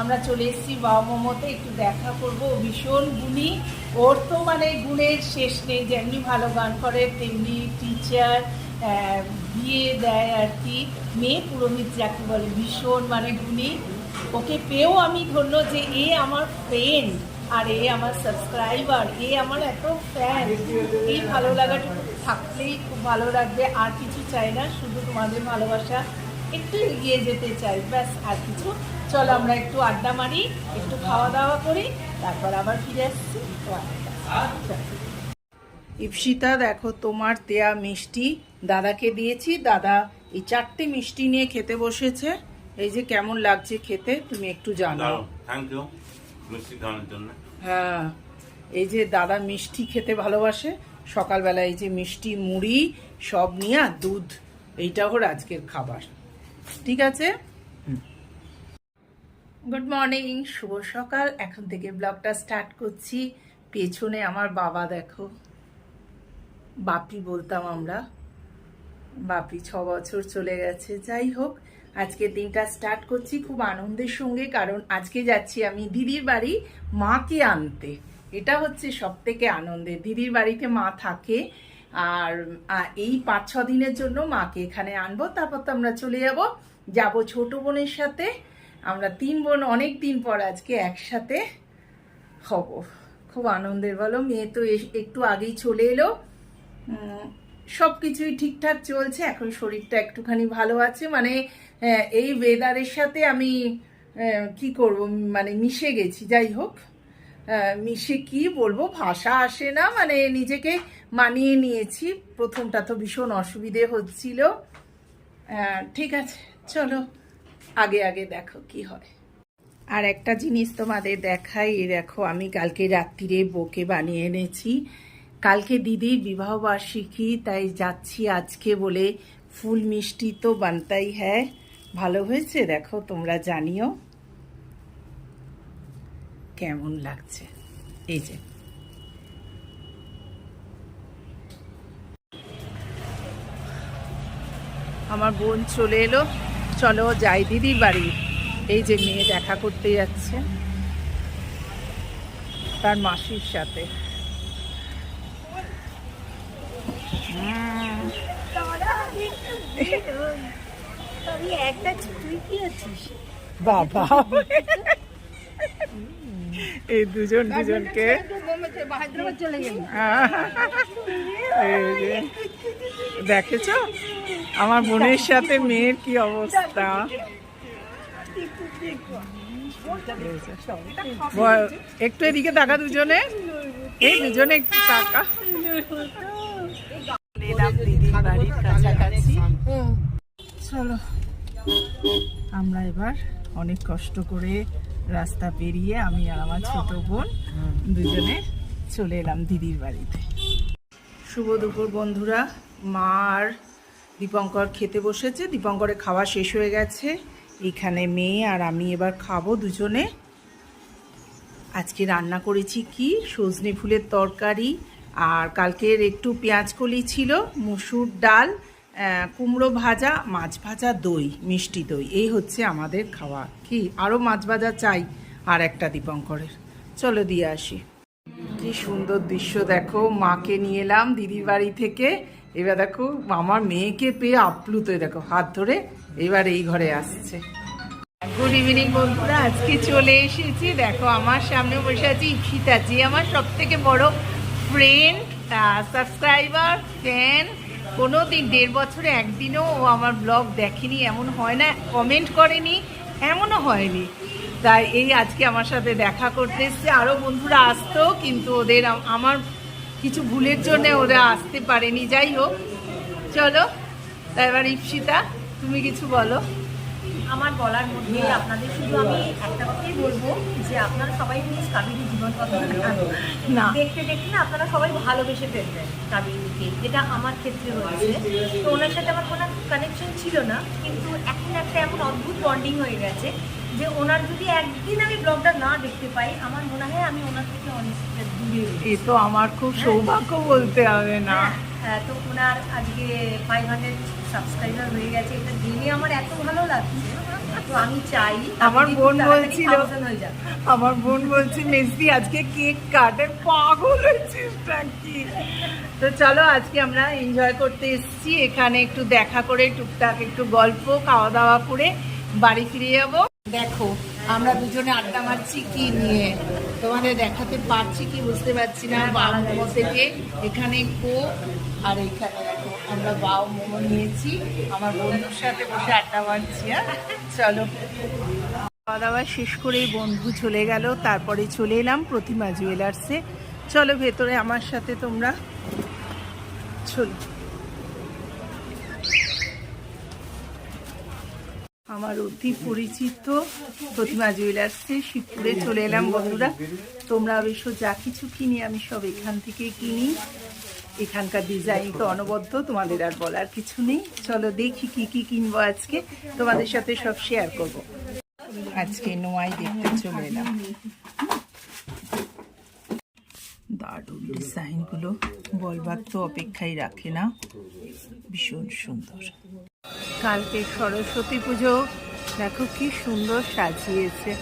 আমরা চলে এসেছি বাবা মোমোতে, একটু দেখা করব। ভীষণ গুণী। ওর তো মানে গুণের শেষ নেই, যেমনি ভালো গান করে, তেমনি টিচার বিয়ে দেয় আর কি। মেয়ে পুরোহিত যাকে বলে, ভীষণ মানে গুণী। ওকে পেয়েও আমি ধন্য যে এ আমার ফ্রেন্ড আর এ আমার সাবস্ক্রাইবার এ আমার এত ফ্যান এই ভালো লাগাটুকু থাকলেই খুব ভালো লাগবে। আর কিছু চাই না, শুধু তোমাদের ভালোবাসা। একটু এগিয়ে যেতে চাই ব্যাস আর কিছু। চলো আমরা একটু আড্ডা মারি একটু খাওয়া দাওয়া করি তারপর আবার ফিরে আসছি। ইপসিতা দেখো তোমার দেয়া মিষ্টি দাদাকে দিয়েছি। দাদা এই চারটে মিষ্টি নিয়ে খেতে বসেছে। এই যে কেমন লাগছে খেতে তুমি একটু জানাও থ্যাংক ইউ মিষ্টি খাওয়ানোর জন্য। হ্যাঁ এই যে দাদা মিষ্টি খেতে ভালোবাসে। সকালবেলা এই যে মিষ্টি মুড়ি সব নিয়ে আর দুধ এইটা ওর আজকের খাবার। ঠিক আছে? গুড মর্নিং শুভ সকাল। এখন থেকে ব্লগটা স্টার্ট করছি। পেছনে আমার বাবা, দেখো। বাপি বলতাম আমরা। বাপি ছ বছর চলে গেছে। যাই হোক, আজকের দিনটা স্টার্ট করছি খুব আনন্দের সঙ্গে, কারণ আজকে যাচ্ছি আমি দিদির বাড়ি মাকে আনতে। এটা হচ্ছে সব থেকে আনন্দের। দিদির বাড়িতে মা থাকে আর এই পাঁচ, ছ দিনের জন্য মাকে এখানে আনব। তারপর তো আমরা চলে যাব। যাব ছোট বোনের সাথে। আমরা তিন বোন অনেক দিন পর আজকে একসাথে হব। খুব আনন্দের, বলো? মেয়ে তো একটু আগেই চলে এলো। সব কিছুই ঠিকঠাক চলছে। এখন শরীরটা একটুখানি ভালো আছে। মানে এই ওয়েদারের সাথে আমি কি করব? মানে মিশে গেছি। যাই হোক। মিশে কি বলব, ভাষা আসে না মানে নিজেকে মানিয়ে নিয়েছি। প্রথমটা তো ভীষণ অসুবিধে হচ্ছিল। ঠিক আছে, চলো, আগে আগে দেখো কি হয়। আর একটা জিনিস তোমাদের দেখাই দেখো, আমি কালকে রাত্রিরে বোকে বানিয়ে এনেছি। কালকে দিদির বিবাহ বার্ষিকী, তাই যাচ্ছি আজকে বলে ফুল মিষ্টি তো বানতাই হ্যাঁ ভালো হয়েছে? দেখো, তোমরা জানিও। কেমন লাগছে? এই যে। আমার বোন চলে এলো। চলো যাই দিদির বাড়ি। এই যে মেয়ে দেখা করতে যাচ্ছে। তার মাসির সাথে। আছিস? বাবা। এই দুজন দুজনকে দেখেছ? আমার বোনের সাথে মেয়ের কি অবস্থা? একটু এদিকে তাকা দুজনে। এই দুজনে একটু তাকা। কাছাকাছি চলো আমরা এবার অনেক কষ্ট করে রাস্তা পেরিয়ে আমি আর আমার ছোট বোন দুজনে চলে এলাম দিদির বাড়িতে। শুভ দুপুর বন্ধুরা। মা আর দীপঙ্কর খেতে বসেছে। দীপঙ্করের খাওয়া শেষ হয়ে গেছে। এখানে মেয়ে আর আমি এবার খাব দুজনে। আজকে রান্না করেছি কি? সজনে ফুলের তরকারি আর কালকের একটু পেঁয়াজ কলি ছিল, মুসুর ডাল কুমড়ো ভাজা, মাছ ভাজা, দই, মিষ্টি দই, এই হচ্ছে আমাদের খাওয়া। কি? আরও মাছ ভাজা চাই আর একটা দীপঙ্করের। চলো দিয়ে আসি। কি সুন্দর দৃশ্য, দেখো, মাকে নিয়ে এলাম দিদির বাড়ি থেকে। এবার দেখো, আমার মেয়েকে পেয়ে আপ্লুত দেখো, হাত ধরে এবার এই ঘরে আসছে। গুড ইভিনিং, বন্ধুরা। আজকে চলে এসেছি, দেখো, আমার সামনে বসে আছি ইপসিতা যে আমার সব থেকে বড় ফ্রেন্ড সাবস্ক্রাইবার ফ্যান কোনো দিন দেড় বছরে একদিনও ও আমার ব্লগ দেখেনি, এমন হয় না কমেন্ট করেনি, এমনও হয়নি। তাই এই আজকে আমার সাথে দেখা করতে এসছে। আরও বন্ধুরা আসতো, কিন্তু ওদের আমার কিছু ভুলের জন্য ওরা আসতে পারেনি। যাই হোক, চলো তাই এবার ইপসিতা, তুমি কিছু বলো। আমার বলার মধ্যে আপনাদের শুধু আমি একটা কথাই বলব যে আপনারা সবাই প্লিজ কাবেরী জীবন কথা না। দেখতে দেখতে না আপনারা সবাই ভালোবেসে ফেলবেন কাবেরীকে যেটা আমার ক্ষেত্রে হয়েছে। তো ওনার সাথে আমার কোনো কানেকশন ছিল না কিন্তু এখন একটা এমন অদ্ভুত বন্ডিং হয়ে গেছে যে ওনার যদি একদিন আমি ব্লগটা না দেখতে পাই আমার মনে হয় আমি ওনার থেকে অনেকটা দূরে এ তো আমার খুব সৌভাগ্য বলতে হবে না। হ্যাঁ, তো ওনার আজকে ফাইভ হান্ড্রেড সাবস্ক্রাইবার হয়ে গেছে। এটা জেনে আমার এত ভালো লাগছে। তো আমি চাই আমার বোন বলছিল 1000 হয়ে যান। আমার বোন বলছে মেসি আজকে কেক কাটে। পাগল হয়েছিস নাকি? তো চলো আজকে আমরা এনজয় করতে এসেছি। এখানে একটু দেখা করে টুকটাক একটু গল্প খাওয়া দাওয়া করে বাড়ি ফিরে যাব। দেখো আমরা দুজনে আড্ডা মারছি কি নিয়ে? তোমাদের দেখাতে পারছি কি বুঝতে পারছি না। বাউ থেকে এখানে কো আর এখানে দেখো, আমরা বাউ মোমো নিয়েছি। আমার বন্ধুর সাথে বসে আড্ডা মারছি হ্যাঁ? চলো। খাওয়া দাওয়া শেষ করেই বন্ধু চলে গেল, তারপরে চলে এলাম প্রতিমা জুয়েলার্সে। চলো ভেতরে আমার সাথে তোমরা চলো। আমার অতি পরিচিত প্রতিমা জুয়েলার্সে শিবপুরে চলে এলাম, বন্ধুরা। তোমরা অবশ্য যা কিছু কিনি আমি সব এখান থেকে কিনি। এখানকার ডিজাইন তো অনবদ্য, তোমাদের আর বলার কিছু নেই। চলো দেখি কি কি কিনবো আজকে। তোমাদের সাথে সব শেয়ার করব। আজকে নোয়াই দেখতে চলে এলাম। বলবার তো অপেক্ষাই রাখে না। ভীষণ সুন্দর। কালকে সরস্বতী পুজো। দেখো কি সুন্দর সাজিয়েছে।